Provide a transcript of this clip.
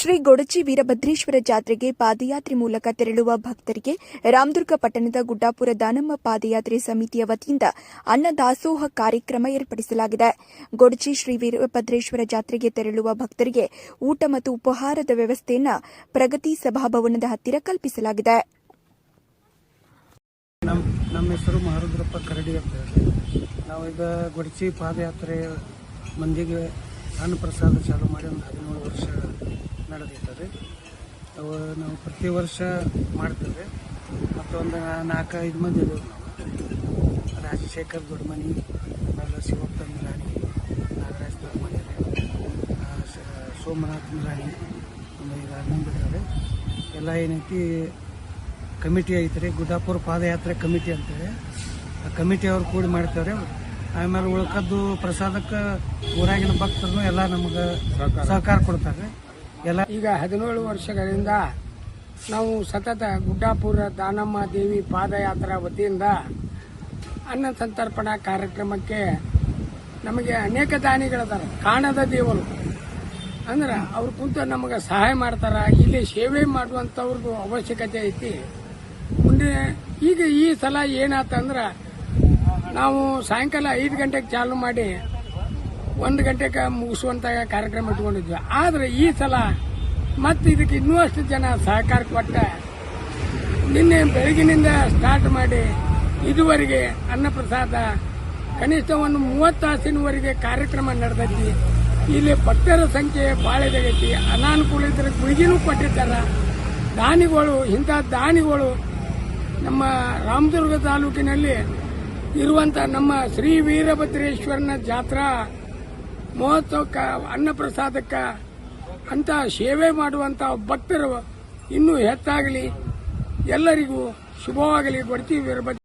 ಶ್ರೀ ಗೊಡಚಿ ವೀರಭದ್ರೇಶ್ವರ ಜಾತ್ರೆಗೆ ಪಾದಯಾತ್ರೆ ಮೂಲಕ ತೆರಳುವ ಭಕ್ತರಿಗೆ ರಾಮದುರ್ಗ ಪಟ್ಟಣದ ಗುಡ್ಡಾಪುರ ದಾನಮ್ಮ ಪಾದಯಾತ್ರೆ ಸಮಿತಿಯ ವತಿಯಿಂದ ಅನ್ನದಾಸೋಹ ಕಾರ್ಯಕ್ರಮ ಏರ್ಪಡಿಸಲಾಗಿದೆ. ಗೊಡಚಿ ಶ್ರೀ ವೀರಭದ್ರೇಶ್ವರ ಜಾತ್ರೆಗೆ ತೆರಳುವ ಭಕ್ತರಿಗೆ ಊಟ ಮತ್ತು ಉಪಹಾರದ ವ್ಯವಸ್ಥೆಯನ್ನು ಪ್ರಗತಿ ಸಭಾಭವನದ ಹತ್ತಿರ ಕಲ್ಪಿಸಲಾಗಿದೆ. ಮಹಾರುದ್ರಪ್ಪ ಕರಡಿ ಹೇಳಿ ನಾವೀಗ ಗೊಡಚಿ ಪಾದಯಾತ್ರೆ ಮಂದಿಗೆ ಅನ್ನ ಪ್ರಸಾದ ಚಾಲು ಮಾಡಿ ಒಂದು ಹದಿನೇಳು ವರ್ಷ ನಡೆದಿರ್ತದೆ. ಅವು ನಾವು ಪ್ರತಿ ವರ್ಷ ಮಾಡ್ತೇವೆ. ಮತ್ತು ಒಂದು ನಾಲ್ಕೈದು ಮಂದಿ ಇದ್ದೇವೆ ನಾವು. ರಾಜಶೇಖರ್ ದೊಡ್ಡಮನಿ ಆಮೇಲೆ ಶಿವಪ್ಪ ರಾಣಿ ನಾಗರಾಜ್ ದೊಡ್ಡಮನಿ ಸೋಮನಾಥ್ ಮಿಲಾನಿ ಈಗ ಆರು ಎಲ್ಲ ಏನೈತಿ ಕಮಿಟಿ ಐತ್ರಿ. ಗುಡ್ಡಾಪುರ ಪಾದಯಾತ್ರೆ ಕಮಿಟಿ ಅಂತೇಳಿ. ಆ ಕಮಿಟಿ ಅವ್ರು ಕೂಡಿ ಮಾಡ್ತಾರೆ ಆಮೇಲೆ ಉಳ್ಕದ್ದು ಪ್ರಸಾದಕ್ಕೆ ಊರಾಗಿನ ಭಕ್ತರು ಎಲ್ಲ ನಮಗೆ ಸಹಕಾರ. ಕೊಡ್ತಾರೆ. ಎಲ್ಲ ಈಗ ಹದಿನೇಳು ವರ್ಷಗಳಿಂದ ನಾವು ಸತತ ಗುಡ್ಡಾಪುರ ದಾನಮ್ಮ ದೇವಿ ಪಾದಯಾತ್ರಾ ವತಿಯಿಂದ ಅನ್ನ ಸಂತರ್ಪಣಾ ಕಾರ್ಯಕ್ರಮಕ್ಕೆ ನಮಗೆ ಅನೇಕ ದಾನಿಗಳದಾರ ಕಾಣದ ದೇವರು. ಅಂದ್ರೆ ಅವ್ರು ಕುಂತು ನಮಗೆ ಸಹಾಯ ಮಾಡ್ತಾರೆ. ಇಲ್ಲಿ ಸೇವೆ ಮಾಡುವಂಥವ್ರದ್ದು ಅವಶ್ಯಕತೆ ಐತಿ. ಮುಂದೆ ಈಗ ಈ ಸಲ ಏನಾತಂದ್ರ ನಾವು ಸಾಯಂಕಾಲ ಐದು ಗಂಟೆಗೆ ಚಾಲು ಮಾಡಿ ಒಂದು ಗಂಟೆಗೆ ಮುಗಿಸುವಂತ ಕಾರ್ಯಕ್ರಮ ಇಟ್ಕೊಂಡಿದ್ವಿ. ಆದ್ರೆ ಈ ಸಲ ಮತ್ತೆ ಇದಕ್ಕೆ ಇನ್ನೂ ಅಷ್ಟು ಜನ ಸಹಕಾರ ಕೊಟ್ಟ ನಿನ್ನೆ ಬೆಳಗಿನಿಂದ ಸ್ಟಾರ್ಟ್ ಮಾಡಿ ಇದುವರೆಗೆ ಅನ್ನಪ್ರಸಾದ ಕನಿಷ್ಠ ಒಂದು ಮೂವತ್ತು ತಾಸಿನವರೆಗೆ ಕಾರ್ಯಕ್ರಮ ನಡೆದೈತಿ. ಇಲ್ಲಿ ಭಕ್ತರ ಸಂಖ್ಯೆ ಭಾಳ ಇದಾಗೈತಿ. ಅನಾನುಕೂಲ ಇದ್ರೆ ಗುಳಿಗಿನೂ ಕೊಟ್ಟಿರ್ತಾರ. ದಾನಿಗಳು, ಇಂಥ ದಾನಿಗಳು ನಮ್ಮ ರಾಮದುರ್ಗ ತಾಲೂಕಿನಲ್ಲಿ ಇರುವಂತ ನಮ್ಮ ಶ್ರೀ ವೀರಭದ್ರೇಶ್ವರನ ಜಾತ್ರಾ ಮಹೋತ್ಸವಕ್ಕೆ, ಅನ್ನಪ್ರಸಾದಕ್ಕೆ ಅಂತ ಸೇವೆ ಮಾಡುವಂತಹ ಭಕ್ತರು ಇನ್ನೂ ಹೆಚ್ಚಾಗಲಿ. ಎಲ್ಲರಿಗೂ ಶುಭವಾಗಲಿ. ಬಡ್ತಿ ವೀರಭದ್ರ